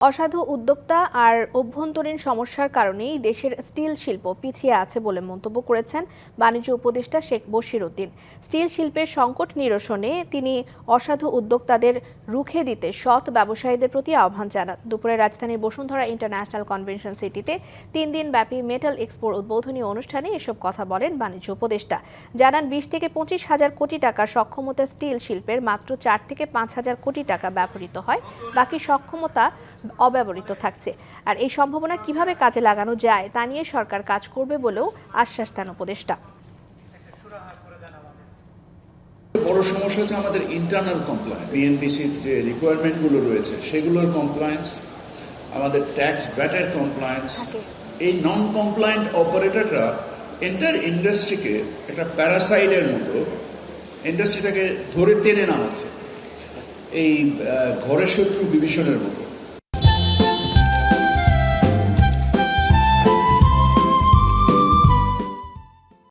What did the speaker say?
অসাধু উদ্যোক্তা আর অভ্যন্তরীণ সমস্যার কারণেই দেশের স্টিল শিল্প পিছিয়ে আছে বলে মন্তব্য করেছেন বাণিজ্য উপদেষ্টা শেখ বশির উদ্দিন। স্টিল শিল্পের সংকট নিরসনে তিনি অসাধু উদ্যোক্তাদের রুখে দিতে সৎ ব্যবসায়ীদের প্রতি আহ্বান জানান। দুপুরে রাজধানীর বসুন্ধরা ইন্টারন্যাশনাল কনভেনশন সিটিতে তিন দিন ব্যাপী মেটাল এক্সপোর উদ্বোধনী অনুষ্ঠানে এসব কথা বলেন বাণিজ্য উপদেষ্টা। জানান, বিশ থেকে পঁচিশ হাজার কোটি টাকার সক্ষমতা স্টিল শিল্পের মাত্র চার থেকে পাঁচ হাজার কোটি টাকা ব্যবহৃত হয়। বাকি সক্ষমতা অব্যবহৃত থাকছে। আর এই সম্ভাবনা কীভাবে কাজে লাগানো যায় তা নিয়ে সরকার কাজ করবে বলেও আশ্বাস দেন উপদেষ্টা। বড় সমস্যা হচ্ছে আমাদের ইন্টারনাল কমপ্লায়েন্স বিএনবিসির যে রিকোয়ারমেন্টগুলো রয়েছে সেগুলোর কমপ্লায়েন্স আমাদের ট্যাক্স ব্যাটের কমপ্লায়েন্স। এই নন কমপ্লায়েন্ট অপারেটররা এন্টার ইন্ডাস্ট্রিকে একটা প্যারাসাইডের মতো ইন্ডাস্ট্রিটাকে ধরে টেনে নামাচ্ছে। এই ঘরের শত্রু বিভীষণের মতো।